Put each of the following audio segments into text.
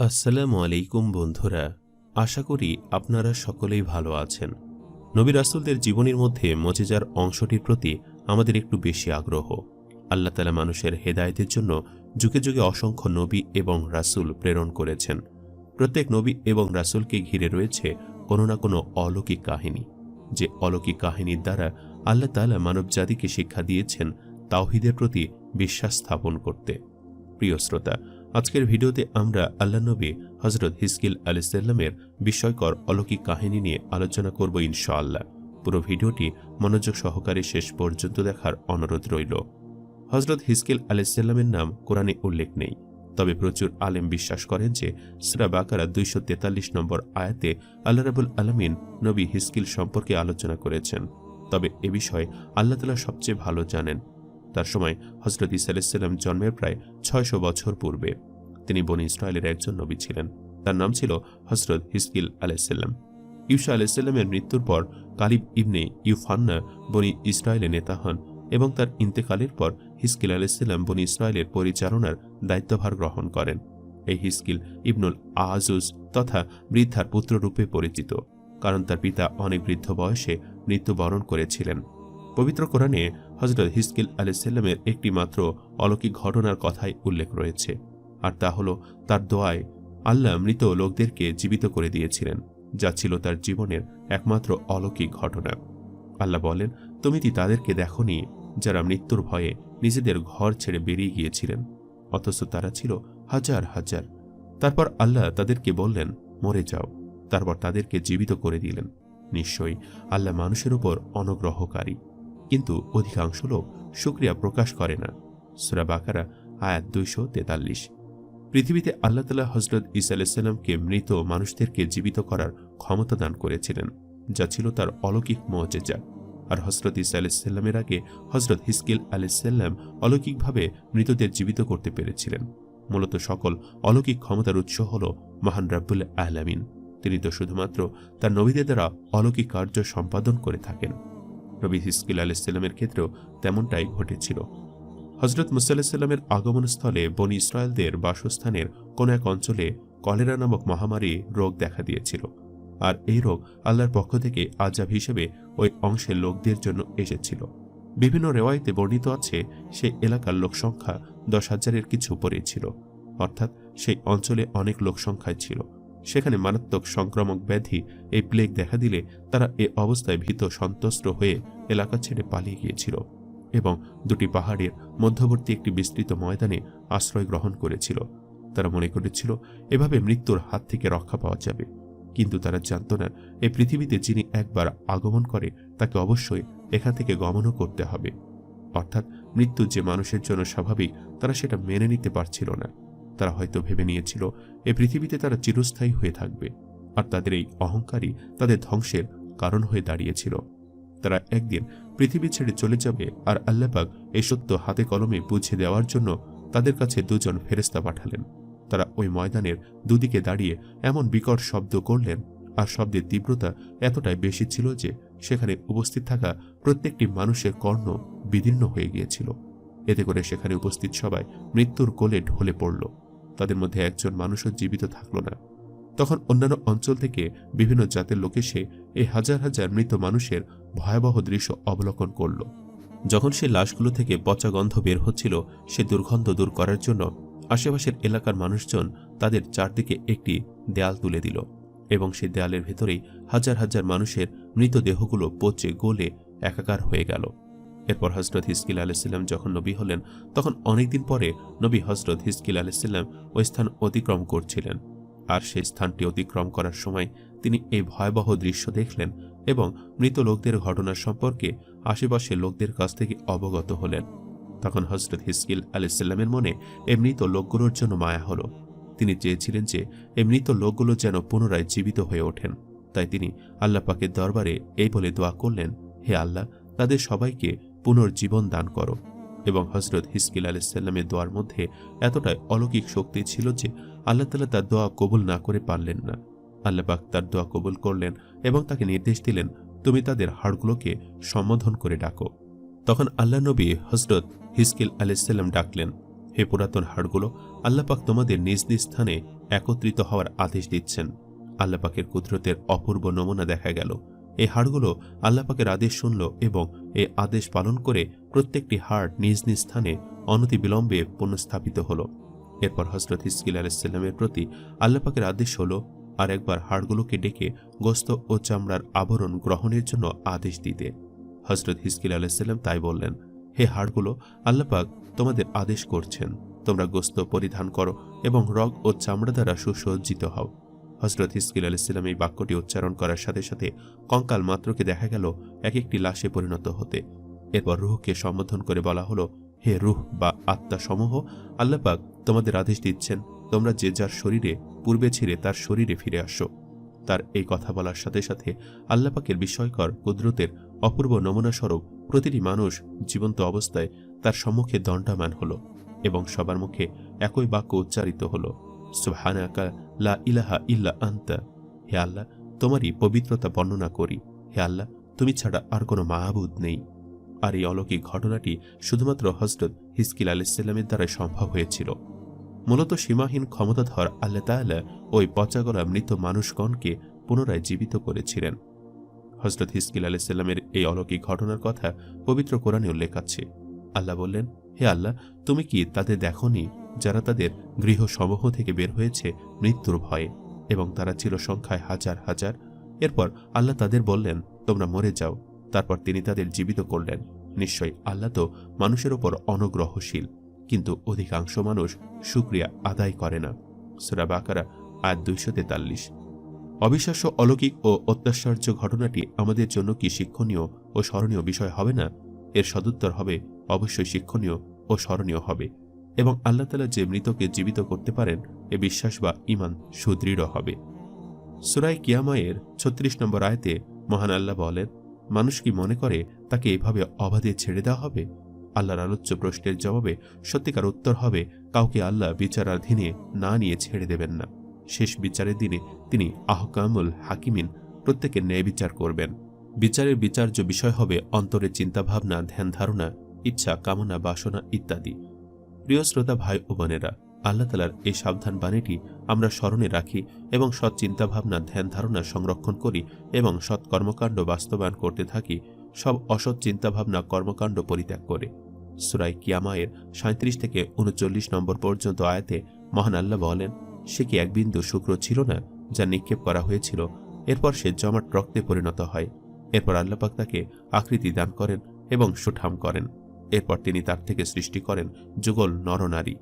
আসসালামু আলাইকুম বন্ধুরা, আশা করি আপনারা সকলেই ভালো আছেন। নবী রাসুলদের জীবনীর মধ্যে মজেজার অংশটির প্রতি আমাদের একটু বেশি আগ্রহ। আল্লাহ তালা মানুষের হেদায়েতের জন্য যুগে যুগে অসংখ্য নবী এবং রাসূল প্রেরণ করেছেন। প্রত্যেক নবী এবং রাসূলকে ঘিরে রয়েছে কোনো না কোনো অলৌকিক কাহিনী। যে অলৌকিক কাহিনীর দ্বারা আল্লাহ তালা মানবজাতিকে শিক্ষা দিয়েছেন তাওহিদের প্রতি বিশ্বাস স্থাপন করতে। প্রিয় শ্রোতা আজকের ভিডিওতে আমরা আল্লাহ নবী হজরত হিসকিল আলিসাল্লামের বিস্ময়কর অলৌকিক কাহিনী নিয়ে আলোচনা করব ইনশাআল্লাহ। পুরো ভিডিওটি মনোযোগ সহকারে শেষ পর্যন্ত দেখার অনুরোধ রইল। হজরত হিসকিল আলাইসাল্লামের নাম কোরআনে উল্লেখ নেই। তবে প্রচুর আলেম বিশ্বাস করেন যে সুরা বাকারা দুইশো তেতাল্লিশ নম্বর আয়াতে আল্লাহ রাবুল আলমিন নবী হিসকিল সম্পর্কে আলোচনা করেছেন। তবে এ বিষয়ে আল্লাহ তালা সবচেয়ে ভালো জানেন। তার সময় হজরত ইসা আলাইসাল্লাম জন্মের প্রায় ছয়শো বছর পূর্বে। তিনি বনি ইসরায়েলের একজন নবী ছিলেন। তার নাম ছিল হজরত হিসকিল আলাইসাল্লাম ইউসা আলাইসাল্লামের মৃত্যুর পর কালিব ইবনে ইউফান্না বনি ইসরায়েলের নেতা হন এবং তার ইন্তেকালের পর হিসকিল আলাইসাল্লাম বনি ইসরায়েলের পরিচালনার দায়িত্বভার গ্রহণ করেন। এই হিসকিল ইবনুল আজুজ তথা বৃদ্ধার পুত্ররূপে পরিচিত, কারণ তার পিতা অনেক বৃদ্ধ বয়সে মৃত্যুবরণ করেছিলেন। পবিত্র কোরআনে হজরত হিসকিল আলাইসাল্লামের একটি মাত্র অলৌকিক ঘটনার কথাই উল্লেখ রয়েছে। আর তা হল তার দোয়ায় আল্লাহ মৃত লোকদেরকে জীবিত করে দিয়েছিলেন, যা ছিল তার জীবনের একমাত্র অলৌকিক ঘটনা। আল্লাহ বলেন, তুমি কি তাদেরকে দেখনি যারা মৃত্যুর ভয়ে নিজেদের ঘর ছেড়ে বেরিয়ে গিয়েছিলেন? অথচ তারা ছিল হাজার হাজার। তারপর আল্লাহ তাদেরকে বললেন, মরে যাও। তারপর তাদেরকে জীবিত করে দিলেন। নিশ্চয়ই আল্লাহ মানুষের উপর অনুগ্রহকারী। কিন্তু অধিকাংশ লোক সুক্রিয়া প্রকাশ করে না। সুরা বাকারা, আয়াত দুইশো তেতাল্লিশ। পৃথিবীতে আল্লাহ তালা হজরত ইসা আলাইসাল্লামকে মৃত মানুষদেরকে জীবিত করার ক্ষমতা দান করেছিলেন, যা ছিল তার অলৌকিক মজেজা আর হজরত ইসা আলাইসাল্লামের আগে হজরত হিসকিল আলাইসাল্লাম অলৌকিকভাবে মৃতদের জীবিত করতে পেরেছিলেন। মূলত সকল অলৌকিক ক্ষমতার উৎস হল মহান রাব্বুল আহলামিন তিনি তো শুধুমাত্র তার নবীদের দ্বারা অলৌকিক কার্য সম্পাদন করে থাকেন। নবী হিসকিল আলাইসাল্লামের ক্ষেত্রেও তেমনটাই ঘটেছিল। হজরত মুসাল্লামের আগমনস্থলে বনি ইসরায়েলদের বাসস্থানের কোন এক অঞ্চলে কলেরা নামক মহামারী রোগ দেখা দিয়েছিল। আর এই রোগ আল্লাহর পক্ষ থেকে আজাব হিসেবে ওই অংশের লোকদের জন্য এসেছিল। বিভিন্ন রেওয়ায়তে বর্ণিত আছে সেই এলাকার লোকসংখ্যা দশ হাজারের কিছু উপরেই ছিল। অর্থাৎ সেই অঞ্চলে অনেক লোকসংখ্যায় ছিল। সেখানে মারাত্মক সংক্রামক ব্যাধি, এই প্লেগ দেখা দিলে তারা এ অবস্থায় ভীত সন্ত্রস্ত হয়ে এলাকা ছেড়ে পালিয়ে গিয়েছিল এবং দুটি পাহাড়ের মধ্যবর্তী একটি বিস্তৃত ময়দানে আশ্রয় গ্রহণ করেছিল। তারা মনে করেছিল, এভাবে মৃত্যুর হাত থেকে রক্ষা পাওয়া যাবে। কিন্তু তারা জানত না এই পৃথিবীতে যিনি একবার আগমন করে, তাকে অবশ্যই এখান থেকে গমনও করতে হবে। অর্থাৎ মৃত্যু যে মানুষের জন্য স্বাভাবিক, তারা সেটা মেনে নিতে পারছিল না। তারা হয়তো ভেবে নিয়েছিল, এ পৃথিবীতে তারা চিরস্থায়ী হয়ে থাকবে, আর তাদের এই অহংকারই তাদের ধ্বংসের কারণ হয়ে দাঁড়িয়েছিল। তারা একদিন পৃথিবী ছেড়ে চলে যাবে আর আল্লাপাক এই সত্য হাতে কলমে বুঝে দেওয়ার জন্য তাদের কাছে দুজন ফেরেস্তা পাঠালেন। তারা ওই ময়দানের দুদিকে দাঁড়িয়ে এমন বিকট শব্দ করলেন, আর শব্দের তীব্রতা এতটাই বেশি ছিল যে সেখানে উপস্থিত থাকা প্রত্যেকটি মানুষের কর্ণ বিদীর্ণ হয়ে গিয়েছিল। এতে করে সেখানে উপস্থিত সবাই মৃত্যুর কোলে ঢলে পড়ল। তাদের মধ্যে একজন মানুষও জীবিত থাকল না। তখন অন্যান্য অঞ্চল থেকে বিভিন্ন জাতের লোক এসে এই হাজার হাজার মৃত মানুষের ভয়াবহ দৃশ্য অবলোকন করল। যখন সে লাশগুলো থেকে পচা গন্ধ বের হচ্ছিল, সে দুর্গন্ধ দূর করার জন্য আশেপাশের এলাকার মানুষজন তাদের চারদিকে একটি দেয়াল তুলে দিল এবং সেই দেয়ালের ভেতরেই হাজার হাজার মানুষের মৃতদেহগুলো পচে গলে একাকার হয়ে গেল। এরপর হজরত হিসকিল আলাইসাল্লাম যখন নবী হলেন, তখন অনেকদিন পরে নবী হজরত হিসকিল আলাইসাল্লাম ওই স্থান অতিক্রম করছিলেন। আর সেই স্থানটি অতিক্রম করার সময় তিনি এই ভয়াবহ দৃশ্য দেখলেন এবং মৃত লোকদের ঘটনার সম্পর্কে আশেপাশের লোকদের কাছ থেকে অবগত হলেন। তখন হজরত হিসকিল আলাইসাল্লামের মনে এই মৃত লোকগুলোর জন্য মায়া হলো। তিনি চেয়েছিলেন যে এই মৃত লোকগুলো যেন পুনরায় জীবিত হয়ে ওঠেন। তাই তিনি আল্লাহ পাকের দরবারে এই বলে দোয়া করলেন, হে আল্লাহ, তাদের সবাইকে পুনর্জীবন দান করো। এবং হজরত হিসকিল আলাইসাল্লামের দোয়ার মধ্যে এতটাই অলৌকিক শক্তি ছিল যে আল্লাহ তালা তার দোয়া কবুল না করে পারলেন না। আল্লাহবাক তার দোয়া কবুল করলেন এবং তাকে নির্দেশ দিলেন, তুমি তাদের হাড়গুলোকে সম্বোধন করে ডাকো। তখন আল্লাহ নবী হজরত হিসকিল আলাইসাল্লাম ডাকলেন, হে পুরাতন হাড়গুলো আল্লাপাক তোমাদের নিজ নিজ স্থানে একত্রিত হওয়ার আদেশ দিচ্ছেন। আল্লাপাকের কুদরতের অপূর্ব নমুনা দেখা গেল। এই হাড়গুলো আল্লাপাকের আদেশ শুনল এবং এই আদেশ পালন করে প্রত্যেকটি হাড় নিজ নিজ স্থানে অনতিবিলম্বে পুনঃস্থাপিত হল। এরপর হজরত ইসকিল আলাইসাল্লামের প্রতি আল্লাপাকের আদেশ হল, আর একবার হাড়গুলোকে ডেকে গোস্ত ও চামড়ার আবরণ গ্রহণের জন্য আদেশ দিতে। হজরত হিসকিল আলাইসাল্লাম তাই বললেন, হে হাড়গুলো আল্লাপাক তোমাদের আদেশ করছেন, তোমরা গোস্ত পরিধান করো এবং রগ ও চামড়া দ্বারা সুসজ্জিত হও। হজরত হিসকিল আলাইসাল্লাম এই বাক্যটি উচ্চারণ করার সাথে সাথে কঙ্কাল মাত্রকে দেখা গেল এক একটি লাশে পরিণত হতে। এরপর রুহকে সম্বোধন করে বলা হলো, হে রুহ বা আত্মা সমূহ আল্লাপাক তোমাদের আদেশ দিচ্ছেন, তোমরা যে যার শরীরে, পূর্বে ছিঁড়ে তার শরীরে ফিরে আসো। তার এই কথা বলার সাথে সাথে আল্লাপাকের বিস্ময়কর কুদরতের অপূর্ব নমুনাস্বরূপ প্রতিটি মানুষ জীবন্ত অবস্থায় তার সম্মুখে দণ্ডামান হল এবং সবার মুখে একই বাক্য উচ্চারিত হল। সুবহানাকা লা ইলাহা ইল্লা আন্তা। হে আল্লাহ, তোমারই পবিত্রতা বর্ণনা করি। হে আল্লাহ, তুমি ছাড়া আর কোনো মাহবুদ নেই। আর এই অলৌকিক ঘটনাটি শুধুমাত্র হজরত হিসকিল আলাইসাল্লামের দ্বারাই সম্ভব হয়েছিল। মূলত সীমাহীন ক্ষমতাধর আল্লাহ তাআলা ওই পচাগলা মৃত মানুষগণকে পুনরায় জীবিত করেছিলেন। হজরত হিসকিল আলাইসাল্লামের এই অলৌকিক ঘটনার কথা পবিত্র কোরআনে উল্লেখ আছে। আল্লাহ বললেন, হে আল্লাহ, তুমি কি তাদের দেখনি? যারা তাদের গৃহসমূহ থেকে বের হয়েছে মৃত্যুর ভয়ে, এবং তারা ছিল সংখ্যায় হাজার হাজার। এরপর আল্লাহ তাদের বললেন, তোমরা মরে যাও। তারপর তিনি তাদের জীবিত করলেন। নিশ্চয়ই আল্লাহ তো মানুষের ওপর অনুগ্রহশীল, কিন্তু অধিকাংশ মানুষ সুক্রিয়া আদায় করে না। সুরা বাকারা, আয়াত দুইশো তেতাল্লিশ। অবিশ্বাস্য, অলৌকিক ও অত্যাশ্চর্য ঘটনাটি আমাদের জন্য কি শিক্ষণীয় ও স্মরণীয় বিষয় হবে না? এর সদুত্তর হবে, অবশ্যই শিক্ষণীয় ও স্মরণীয় হবে। এবং আল্লাহ তালা যে মৃতকে জীবিত করতে পারেন, এ বিশ্বাস বা ইমান সুদৃঢ় হবে। সুরাই কিয়ামায়ের ছত্রিশ নম্বর আয়তে মহান আল্লাহ বলেন, মানুষ কি মনে করে তাকে এভাবে অবাধে ছেড়ে দেওয়া হবে? আল্লাহর আলোচ্য প্রশ্নের জবাবে সত্যিকার উত্তর হবে, কাউকে আল্লাহ বিচারাধীনে না নিয়ে ছেড়ে দেবেন না। শেষ বিচারের দিনে তিনি আহকামুল হাকিমিন, প্রত্যেকের ন্যায় বিচার করবেন। বিচারের বিচার্য বিষয় হবে অন্তরের চিন্তাভাবনা ধ্যান ধারণা ইচ্ছা কামনা বাসনা ইত্যাদি। প্রিয় শ্রোতা ভাই ও বোনেরা, আল্লাহ তালার এই সাবধান বাণীটি আমরা স্মরণে রাখি এবং সৎ চিন্তাভাবনা, ধ্যান ধারণা সংরক্ষণ করি এবং সৎ কর্মকাণ্ড বাস্তবায়ন করতে থাকি, সব অসৎ চিন্তাভাবনা কর্মকাণ্ড পরিত্যাগ করে। সুরাই কিয়ামায়ের সাঁত্রিশ থেকে উনচল্লিশ নম্বর পর্যন্ত আয়াতে মহান আল্লাহ বলেন, সে কি এক বিন্দু শুক্র ছিল না যা নিক্ষেপ করা হয়েছিল? এরপর সে জমাট রক্তে পরিণত হয়। এরপর আল্লাপাক তাকে আকৃতি দান করেন এবং সুঠাম করেন। এরপর তিনি তার থেকে সৃষ্টি করেন যুগল নরনারী।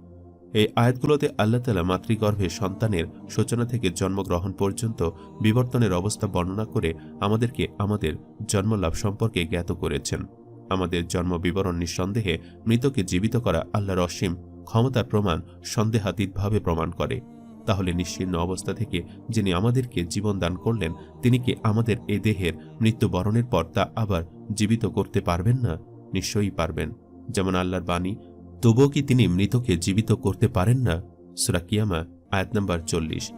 এই আয়াতগুলোতে আল্লাহ তালা মাতৃগর্ভে সন্তানের সূচনা থেকে জন্মগ্রহণ পর্যন্ত বিবর্তনের অবস্থা বর্ণনা করে আমাদেরকে আমাদের জন্মলাভ সম্পর্কে জ্ঞাত করেছেন। আমাদের জন্ম বিবরণ নিঃসন্দেহে মৃতকে জীবিত করা আল্লাহর অসীম ক্ষমতার প্রমাণ সন্দেহাতীতভাবে প্রমাণ করে। তাহলে নিশ্চিন্ন অবস্থা থেকে যিনি আমাদেরকে জীবন দান করলেন, তিনি কি আমাদের এ দেহের মৃত্যুবরণের পর তা আবার জীবিত করতে পারবেন না? নিশ্চয়ই পারবেন। যেমন আল্লাহর বাণী, তবুও কি তিনি মৃতকে জীবিত করতে পারেন না? সুরাকিয়ামা আয়াত নম্বর চল্লিশ।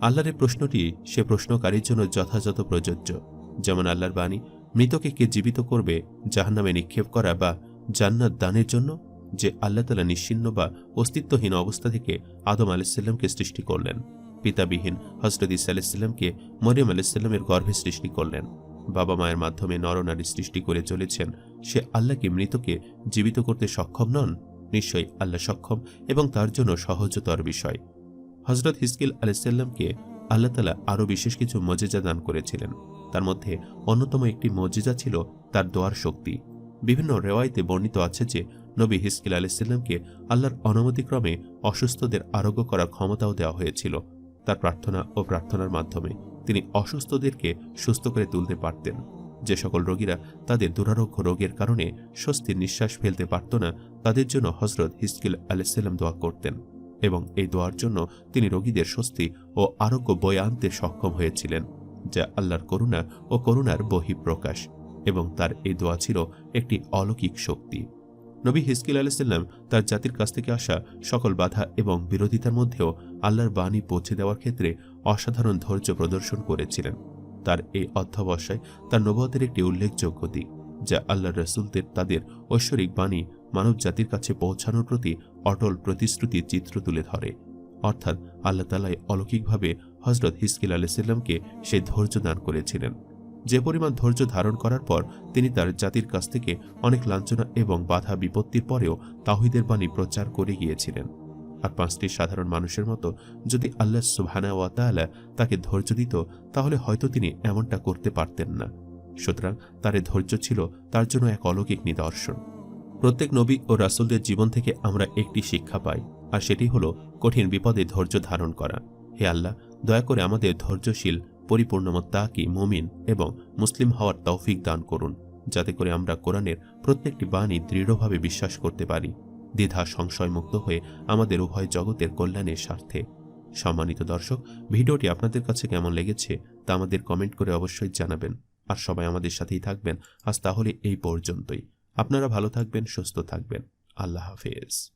আল্লাহর এই প্রশ্নটি সে প্রশ্নকারীর জন্য যথাযথ প্রযোজ্য। যেমন আল্লাহর বাণী, মৃতকে কে জীবিত করবে জাহান্নামে নিক্ষেপ করা বা জান্নাত দানের জন্য? যে আল্লাহ তালা নিশ্চিন্ন বা অস্তিত্বহীন অবস্থা থেকে আদম আলাইসাল্লামকে সৃষ্টি করলেন। পিতাবিহীন হজরত ইসা আলাইসাল্লামকে মরিয়ম আলাইসাল্লামের গর্ভে সৃষ্টি করলেন। বাবা মায়ের মাধ্যমে নরনারী সৃষ্টি করে চলেছেন। সে আল্লাহকে মৃতকে জীবিত করতে সক্ষম নন, নিশ্চয়ই আল্লাহ সক্ষম এবং তার জন্য সহজতর বিষয়। হজরত হিসকিল আলাইসাল্লামকে আল্লাহ তালা আরও বিশেষ কিছু মজেজা দান করেছিলেন। তার মধ্যে অন্যতম একটি মজেজা ছিল তার দোয়ার শক্তি। বিভিন্ন রেওয়ায়তে বর্ণিত আছে যে, নবী হিসকিল আলাইসাল্লামকে আল্লাহর অনুমতিক্রমে অসুস্থদের আরোগ্য করার ক্ষমতাও দেওয়া হয়েছিল। তার প্রার্থনা ও প্রার্থনার মাধ্যমে তিনি অসুস্থদেরকে সুস্থ করে তুলতে পারতেন। যে সকল রোগীরা তাদের দুরারোগ্য রোগের কারণে স্বস্তির নিঃশ্বাস ফেলতে পারত না, তাদের জন্য হজরত হিসকিল আলাইসাল্লাম দোয়া করতেন এবং এই দোয়ার জন্য তিনি রোগীদের স্বস্তি ও আরোগ্য বয়ে আনতে সক্ষম হয়েছিলেন, যা আল্লাহর করুণা ও করুণার বহিঃপ্রকাশ এবং তার এই দোয়া ছিল একটি অলৌকিক শক্তি। নবী হিসকিল আলাইসাল্লাম তার জাতির কাছ থেকে আসা সকল বাধা এবং বিরোধিতার মধ্যেও আল্লাহর বাণী পৌঁছে দেওয়ার ক্ষেত্রে অসাধারণ ধৈর্য প্রদর্শন করেছিলেন। তার এই অধ্যবসায় তার নবতের একটি উল্লেখযোগ্য দিক, যা আল্লাহ রসুলদের তাদের ঐশ্বরিক বাণী মানব জাতির কাছে পৌঁছানোর প্রতি অটল প্রতিশ্রুতির চিত্র তুলে ধরে। অর্থাৎ আল্লাহ তালাই অলৌকিকভাবে হজরত হিসকিল আলাইসাল্লামকে সেই ধৈর্য দান করেছিলেন। যে পরিমাণ ধৈর্য ধারণ করার পর তিনি তার জাতির কাছ থেকে অনেক লাঞ্ছনা এবং বাধা বিপত্তির পরেও তাহিদের বাণী প্রচার করে গিয়েছিলেন। আর পাঁচটি সাধারণ মানুষের মতো যদি আল্লাহ সুবহানা ওয়া তাআলা তাকে ধৈর্য দিত, তাহলে হয়তো তিনি এমনটা করতে পারতেন না। সুতরাং তার ধৈর্য ছিল তার জন্য এক অলৌকিক নিদর্শন। প্রত্যেক নবী ও রাসুলদের জীবন থেকে আমরা একটি শিক্ষা পাই, আর সেটি হলো কঠিন বিপদে ধৈর্য ধারণ করা। হে আল্লাহ, দয়া করে আমাদের ধৈর্যশীল পরিপূর্ণমত্তাকি মুমিন এবং মুসলিম হওয়ার তৌফিক দান করুন, যাতে করে আমরা কোরআনের প্রত্যেকটি বাণী দৃঢ়ভাবে বিশ্বাস করতে পারি। দ্বিধা সংশয়মুক্ত হয়ে আমাদের উভয় জগতের কল্যাণের স্বার্থে। সম্মানিত দর্শক, ভিডিওটি আপনাদের কাছে কেমন লেগেছে তা আমাদের কমেন্ট করে অবশ্যই জানাবেন। আর সবাই আমাদের সাথেই থাকবেন। আজ তাহলে এই পর্যন্তই। আপনারা ভালো থাকবেন, সুস্থ থাকবেন। আল্লাহ হাফেজ।